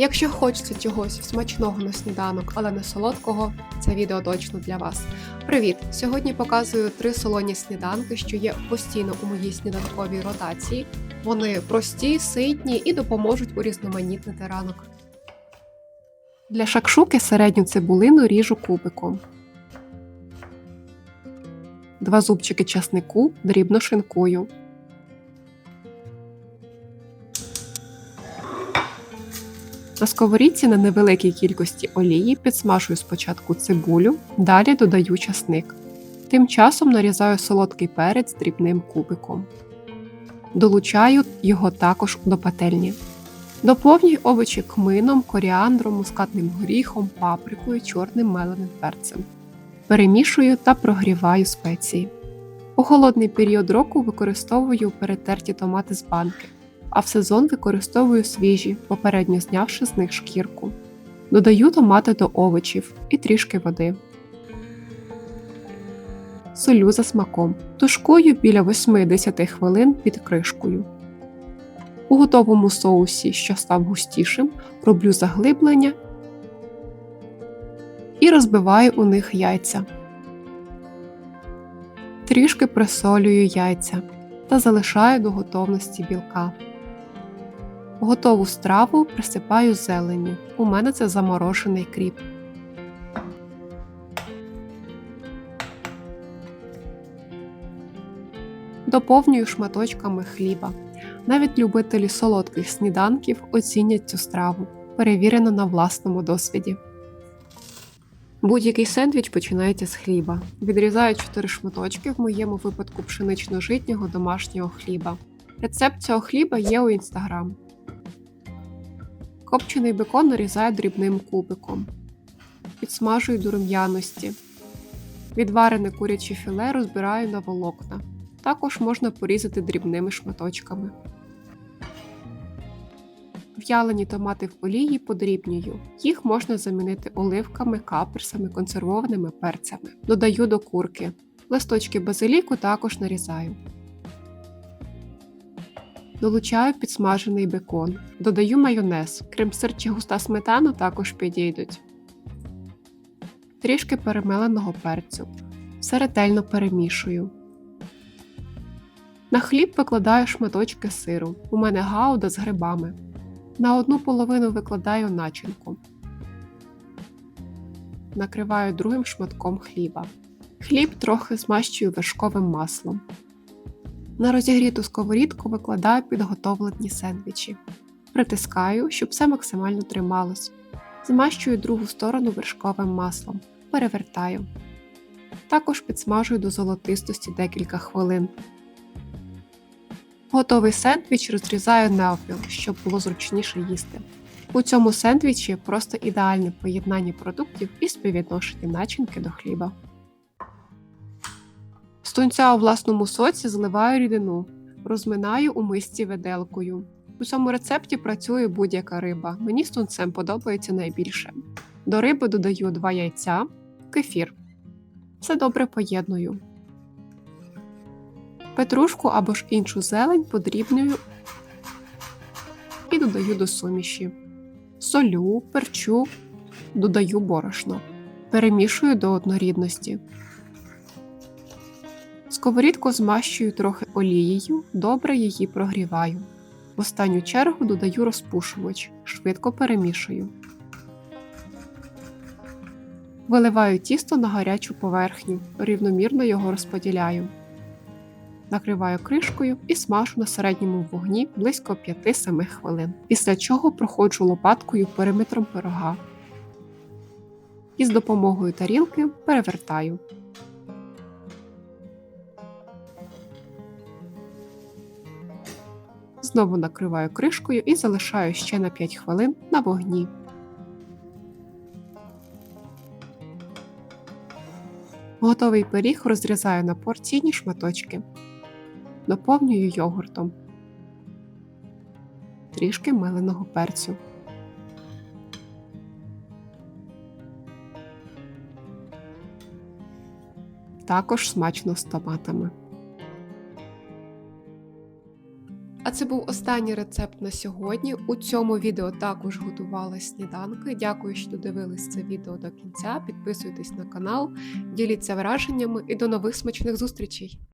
Якщо хочеться чогось смачного на сніданок, але не солодкого, це відео точно для вас. Привіт! Сьогодні показую три солоні сніданки, що є постійно у моїй сніданковій ротації. Вони прості, ситні і допоможуть урізноманітнити ранок. Для шакшуки середню цибулину ріжу кубиком. Два зубчики часнику дрібно шинкую. На сковорідці на невеликій кількості олії підсмажую спочатку цибулю, далі додаю часник. Тим часом нарізаю солодкий перець дрібним кубиком. Долучаю його також до пательні. Доповнюю овочі кмином, коріандром, мускатним горіхом, паприкою, чорним меленим перцем. Перемішую та прогріваю спеції. У холодний період року використовую перетерті томати з банки а в сезон використовую свіжі, попередньо знявши з них шкірку. Додаю томати до овочів і трішки води. Солю за смаком. Тушкую біля 8-10 хвилин під кришкою. У готовому соусі, що став густішим, роблю заглиблення і розбиваю у них яйця. Трішки присолюю яйця та залишаю до готовності білка. Готову страву присипаю зеленню. У мене це заморошений кріп. Доповнюю шматочками хліба. Навіть любителі солодких сніданків оцінять цю страву, перевірено на власному досвіді. Будь-який сендвіч починається з хліба. Відрізаю 4 шматочки, в моєму випадку пшенично-житнього домашнього хліба. Рецепт цього хліба є у інстаграм. Копчений бекон нарізаю дрібним кубиком. Підсмажую до рум'яності. Відварене куряче філе розбираю на волокна. Також можна порізати дрібними шматочками. В'ялені томати в олії подрібнюю. Їх можна замінити оливками, каперсами, консервованими перцями. Додаю до курки. Листочки базиліку також нарізаю. Долучаю підсмажений бекон. Додаю майонез. Крем-сир чи густа сметану також підійдуть. Трішки перемеленого перцю. Все ретельно перемішую. На хліб викладаю шматочки сиру. У мене гауда з грибами. На одну половину викладаю начинку. Накриваю другим шматком хліба. Хліб трохи змащую вершковим маслом. На розігріту сковорідку викладаю підготовлені сендвічі. Притискаю, щоб все максимально трималось. Змащую другу сторону вершковим маслом. Перевертаю. Також підсмажую до золотистості декілька хвилин. Готовий сендвіч розрізаю навпіл, щоб було зручніше їсти. У цьому сендвічі просто ідеальне поєднання продуктів і співвідношення начинки до хліба. З тунця у власному соці зливаю рідину, розминаю у мисці виделкою. У цьому рецепті працює будь-яка риба. Мені з тунцем подобається найбільше. До риби додаю 2 яйця, кефір. Все добре поєдную. Петрушку або ж іншу зелень подрібнюю і додаю до суміші. Солю, перчу, додаю борошно. Перемішую до однорідності. Сковорідку змащую трохи олією, добре її прогріваю. В останню чергу додаю розпушувач, швидко перемішую. Виливаю тісто на гарячу поверхню, рівномірно його розподіляю. Накриваю кришкою і смажу на середньому вогні близько 5-7 хвилин, після чого проходжу лопаткою периметром пирога. І з допомогою тарілки перевертаю. Знову накриваю кришкою і залишаю ще на 5 хвилин на вогні. Готовий пиріг розрізаю на порційні шматочки, доповнюю йогуртом, трішки меленого перцю. Також смачно з томатами. А це був останній рецепт на сьогодні. У цьому відео також готувала сніданки. Дякую, що додивились це відео до кінця. Підписуйтесь на канал, діліться враженнями і до нових смачних зустрічей!